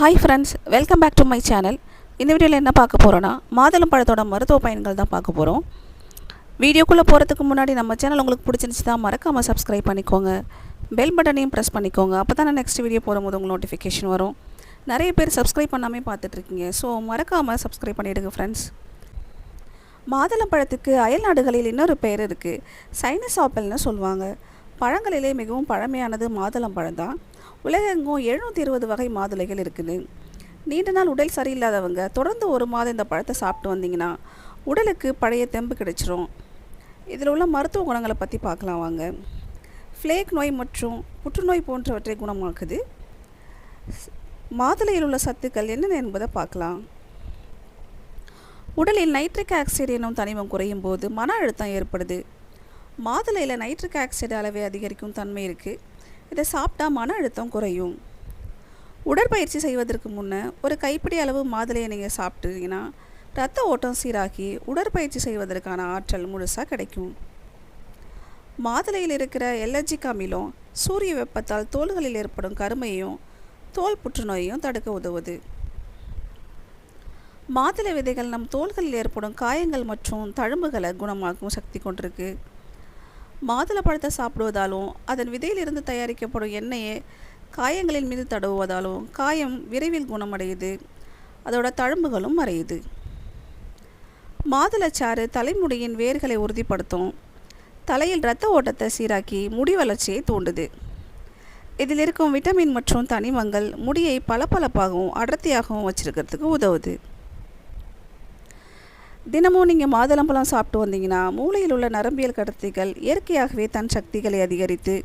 Hi friends welcome back to my channel இந்த வீடியோவில் என்ன பார்க்க போகிறோன்னா மாதுளம் பழத்தோட மருத்துவ பயன்கள் தான் பார்க்க போகிறோம் வீடியோக்குள்ளே போகிறதுக்கு முன்னாடி நம்ம சேனல் உங்களுக்கு பிடிச்சிருந்துச்சு தான் மறக்காமல் சப்ஸ்கிரைப் பண்ணிக்கோங்க. பெல் பட்டனையும் ப்ரெஸ் பண்ணிக்கோங்க. அப்போ தான் நான் நெக்ஸ்ட் வீடியோ போகும்போது உங்களுக்கு நோட்டிஃபிகேஷன் வரும். நிறைய பேர் சப்ஸ்கிரைப் பண்ணாமே பார்த்துட்ருக்கீங்க ஸோ மறக்காமல் சப்ஸ்கிரைப் பண்ணிவிடுங்க ஃப்ரெண்ட்ஸ் மாதுளம்பழத்துக்கு அயல் நாடுகளில் இன்னொரு பெயர் இருக்குது சைனஸ் ஆப்பிள்னு சொல்லுவாங்க. பழங்களிலே மிகவும் பழமையானது மாதுளம் பழம்தான் உலகெங்கும் எழுநூற்றி இருபது வகை மாதுளைகள் இருக்குது. நீண்ட நாள் உடல் சரியில்லாதவங்க தொடர்ந்து ஒரு மாதம் இந்த பழத்தை சாப்பிட்டு வந்தீங்கன்னா உடலுக்கு பழைய தெம்பு கிடைச்சிரும். இதில் உள்ள மருத்துவ குணங்களை பற்றி பார்க்கலாம் வாங்க. ஃப்ளேக் நோய் மற்றும் புற்றுநோய் போன்றவற்றை குணமாக்குது. மாதுளையில் உள்ள சத்துக்கள் என்னென்ன என்பதை பார்க்கலாம். உடலில் நைட்ரிக் ஆக்சைடு எனும் தனிமம் குறையும் போது மன அழுத்தம் ஏற்படுது. மாதுளையில் நைட்ரிக் ஆக்சைடு அளவை அதிகரிக்கும் தன்மை இருக்குது இதை சாப்பிட்டா மன அழுத்தம் குறையும். உடற்பயிற்சி செய்வதற்கு முன்னே ஒரு கைப்பிடி அளவு மாதுளையை நீங்கள் சாப்பிட்டீங்கன்னா ரத்த ஓட்டம் சீராகி உடற்பயிற்சி செய்வதற்கான ஆற்றல் முழுசாக கிடைக்கும். மாதுளையில் இருக்கிற எலர்ஜிக் அமிலம் சூரிய வெப்பத்தால் தோள்களில் ஏற்படும் கருமையும் தோல் புற்றுநோயையும் தடுக்க உதவுது. மாதுளை விதைகள் நம் தோள்களில் ஏற்படும் காயங்கள் மற்றும் தழும்புகளை குணமாக்கும் சக்தி கொண்டிருக்கு. மாதுளப்பழத்தை சாப்பிடுவதாலும் அதன் விதையிலிருந்து தயாரிக்கப்படும் எண்ணெயை காயங்களின் மீது தடவுவதாலும் காயம் விரைவில் குணமடையுது. அதோட தழும்புகளும் மறையுது. மாதுளச்சாறு தலைமுடியின் வேர்களை உறுதிப்படுத்தும். தலையில் இரத்த ஓட்டத்தை சீராக்கி முடி வளர்ச்சியை தூண்டுது. இதில் இருக்கும் விட்டமின் மற்றும் தனிமங்கள் முடியை பளபளப்பாகவும் அடர்த்தியாகவும் வச்சிருக்கிறதுக்கு உதவுது. தினமும் நீங்கள் மாதுளம்பழம் சாப்பிட்டு வந்தீங்கன்னா மூளையில் உள்ள நரம்பியல் கடத்திகள் இயற்கையாகவே தன் சக்திகளை அதிகரித்து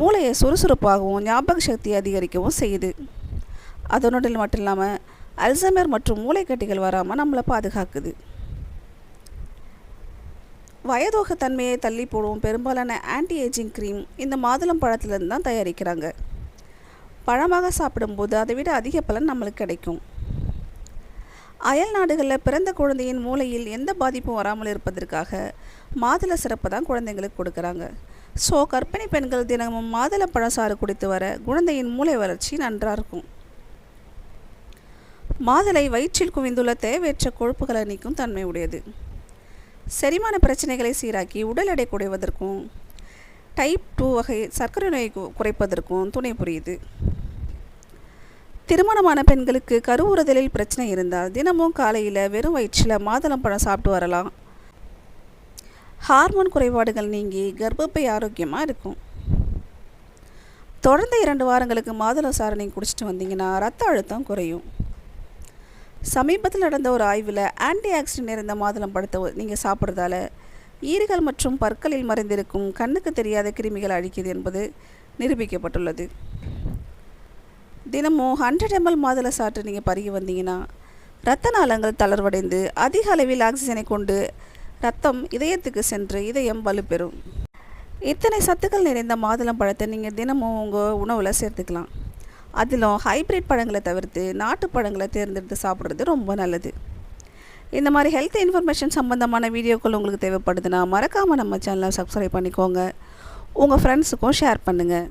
மூளையை சுறுசுறுப்பாகவும் ஞாபக சக்தியை அதிகரிக்கவும் செய்யுது. அதனோடு மட்டும் இல்லாமல் அல்சைமர் மற்றும் மூளைக்கட்டிகள் வராமல் நம்மளை பாதுகாக்குது. வயதோக தன்மையை தள்ளி போடும் பெரும்பாலான ஆன்டி ஏஜிங் க்ரீம் இந்த மாதுளம் பழத்துலேருந்து தான் தயாரிக்கிறாங்க. பழமாக சாப்பிடும்போது அதை விட அதிக பலன் நம்மளுக்கு கிடைக்கும். அயல் நாடுகளில் பிறந்த குழந்தையின் மூளையில் எந்த பாதிப்பும் வராமல் இருப்பதற்காக மாதுளை சிறப்பை தான் குழந்தைங்களுக்கு கொடுக்குறாங்க. ஸோ கர்ப்பிணி பெண்கள் தினமும் மாதுளை பழசாறு குடித்து வர குழந்தையின் மூளை வளர்ச்சி நன்றாக இருக்கும். மாதுளை வயிற்றில் குவிந்துள்ள தேவையற்ற கொழுப்புகளை நீக்கும் தன்மை உடையது. செரிமான பிரச்சனைகளை சீராக்கி உடல் எடை குறைவதற்கும் டைப் டூ வகை சர்க்கரை நோய் குறைப்பதற்கும் துணை புரியுது. திருமணமான பெண்களுக்கு கருவுறுதலில் பிரச்சனை இருந்தால் தினமும் காலையில் வெறும் வயிற்றில் மாதுளம்பழம் சாப்பிட்டு வரலாம். ஹார்மோன் குறைபாடுகள் நீங்கி கர்ப்பப்பை ஆரோக்கியமாக இருக்கும். தொடர்ந்து இரண்டு வாரங்களுக்கு மாதுளம் சாறு நீங்கள் குடிச்சிட்டு வந்தீங்கன்னா ரத்த அழுத்தம் குறையும். சமீபத்தில் நடந்த ஒரு ஆய்வில் ஆன்டி ஆக்சிடென்ட் நிறைந்த மாதுளம் பழத்தை நீங்கள் சாப்பிட்றதால ஈறுகள் மற்றும் பற்களில் மறைந்திருக்கும் கண்ணுக்கு தெரியாத கிருமிகள் அழிக்குது என்பது நிரூபிக்கப்பட்டுள்ளது. தினமும் ஹண்ட்ரட் எம்எல் மாதுளை சாற்று நீங்கள் பருகி வந்தீங்கன்னா இரத்த நாளங்கள் தளர்வடைந்து அதிக அளவில் ஆக்சிஜனை கொண்டு ரத்தம் இதயத்துக்கு சென்று இதயம் வலுப்பெறும். இத்தனை சத்துக்கள் நிறைந்த மாதுளம் பழத்தை நீங்கள் தினமும் உங்கள் உணவில் சேர்த்துக்கலாம். அதிலும் ஹைப்ரிட் பழங்களை தவிர்த்து நாட்டு பழங்களை தேர்ந்தெடுத்து சாப்பிட்றது ரொம்ப நல்லது. இந்த மாதிரி ஹெல்த் இன்ஃபர்மேஷன் சம்மந்தமான வீடியோக்கள் உங்களுக்கு தேவைப்படுதுன்னா மறக்காமல் நம்ம சேனலை சப்ஸ்கிரைப் பண்ணிக்கோங்க. உங்கள் ஃப்ரெண்ட்ஸுக்கும் ஷேர் பண்ணுங்கள்